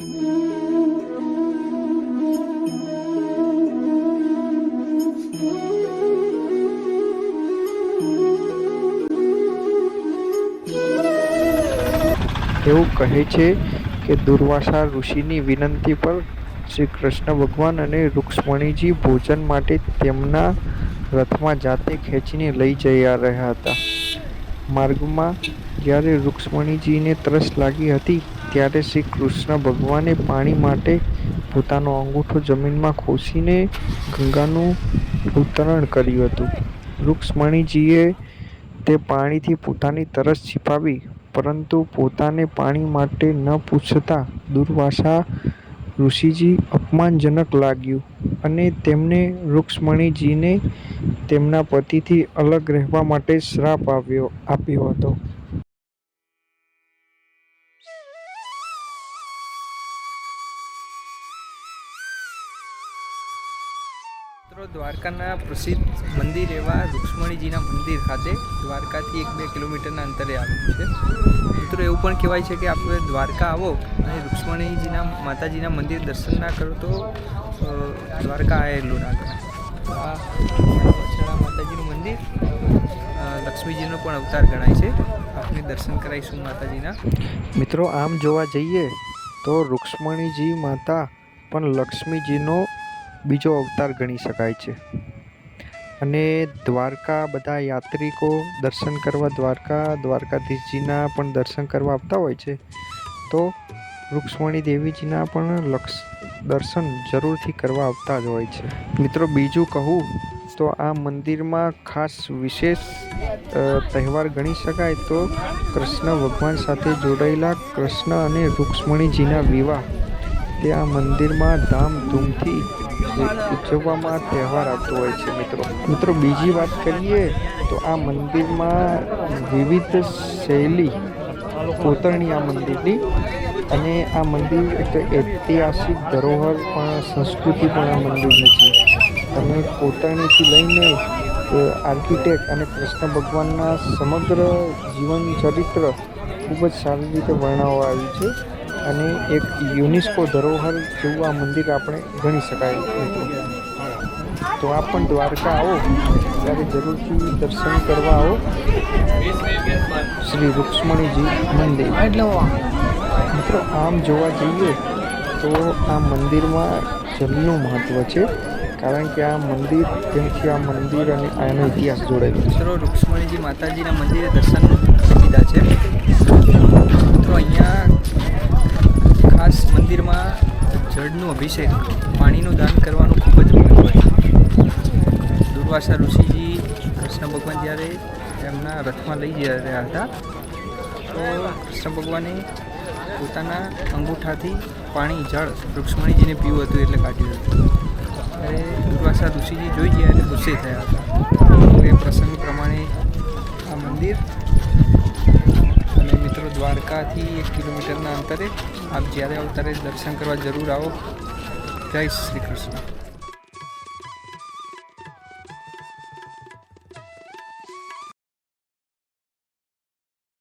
એવું કહે છે કે દુર્વાસા ઋષિની વિનંતી પર શ્રી કૃષ્ણ ભગવાન અને રૂક્ષ્મણીજી ભોજન માટે તેમના રથમાં જાતે ખેંચીને લઈ જઈ રહ્યા હતા. માર્ગમાં જ્યારે રૂક્ષ્મણીજીને તરસ લાગી હતી ત્યારે શ્રી કૃષ્ણ ભગવાને પાણી માટે પોતાનો અંગૂઠો જમીનમાં ખોસીને ગંગાનું ઉતરણ કર્યું હતું. રૂક્ષ્મણીજીએ તે પાણીથી પોતાની તરસ છિપાવી, પરંતુ પોતાને પાણી માટે ન પૂછતા દુર્વાસા ઋષિજી અપમાનજનક લાગ્યું અને તેમણે રૂક્ષ્મણીજીને તેમના પતિથી અલગ રહેવા માટે શ્રાપ આવ્યો, આપ્યો હતો. મિત્રો, દ્વારકાના પ્રસિદ્ધ મંદિર એવા રુક્ષ્મણીજીના મંદિર ખાતે દ્વારકાથી એક બે કિલોમીટરના અંતરે આવેલું છે. મિત્રો, એવું પણ કહેવાય છે કે આપણે દ્વારકા આવો અને રુક્ષ્મણીજીના, માતાજીના મંદિર દર્શન ના કરો તો દ્વારકા આવેલું તો આ વછડા માતાજીનું મંદિર લક્ષ્મીજીનો પણ અવતાર ગણાય છે. આપણે દર્શન કરાવીશું માતાજીના. મિત્રો, આમ જોવા જઈએ તો રુક્ષ્મણીજી માતા પણ લક્ષ્મીજીનો બીજો અવતાર ગણી શકાય છે. અને દ્વારકા બધા યાત્રિકો દર્શન કરવા દ્વારકા, દ્વારકાધીશજીના પણ દર્શન કરવા આવતા હોય છે. તો રૂક્ષ્મણી દેવીજીના પણ લક્ષ દર્શન જરૂરથી કરવા આવતા જ હોય છે. મિત્રો, બીજું કહું તો આ મંદિરમાં ખાસ વિશેષ તહેવાર ગણી શકાય તો કૃષ્ણ ભગવાન સાથે જોડાયેલા કૃષ્ણ અને રૂક્ષ્મણીજીના વિવાહ. તે આ મંદિરમાં ધામધૂમથી ઉજવવામાં તહેવાર આવતો હોય છે, મિત્રો. મિત્રો, બીજી વાત કરીએ તો આ મંદિરમાં વિવિધ શૈલી કોતરણી આ મંદિરની અને આ મંદિર એક ઐતિહાસિક ધરોહર પણ, સંસ્કૃતિ પણ આ મંદિરની છે. તમે કોતરણીથી લઈને આર્કિટેક્ટ અને કૃષ્ણ ભગવાનના સમગ્ર જીવન ચરિત્ર ખૂબ જ સારી રીતે વર્ણવવા આવ્યું છે. અને એક યુનેસ્કો ધરોહર જેવું આ મંદિર આપણે ગણી શકાય તો આપ પણ દ્વારકા આવો. ત્યારે જરૂરથી દર્શન કરવા આવો. શ્રી રૂક્ષ્મણીજી મંદિર. મિત્રો, આમ જોવા જઈએ તો આ મંદિરમાં જલનું મહત્ત્વ છે. કારણ કે આ મંદિર જેમથી આ મંદિર અને આનો ઇતિહાસ જોડાયેલો છે. મિત્રો, રૂક્ષ્મણીજી માતાજીના મંદિરે દર્શન લીધા છે. મિત્રો અહીંયા મંદિરમાં જળનું અભિષેક, પાણીનું દાન કરવાનું ખૂબ જ મહત્વ છે. દુર્વાસા ઋષિજી કૃષ્ણ ભગવાન જ્યારે એમના રથમાં લઈ જઈ હતા, તો કૃષ્ણ ભગવાને પોતાના અંગૂઠાથી પાણી, જળ રુક્ષ્મણીજીને પીવું હતું એટલે કાઢ્યું હતું. ત્યારે દુર્વાસા ઋષિજી જોઈ ગયા એટલે ગુસ્સે થયા હતા. એ પ્રસંગ પ્રમાણે આ મંદિર દ્વારકાથી એક કિલોમીટરના અંતરે આપ જ્યારે આવો ત્યારે દર્શન કરવા જરૂર આવો. જય શ્રી કૃષ્ણ.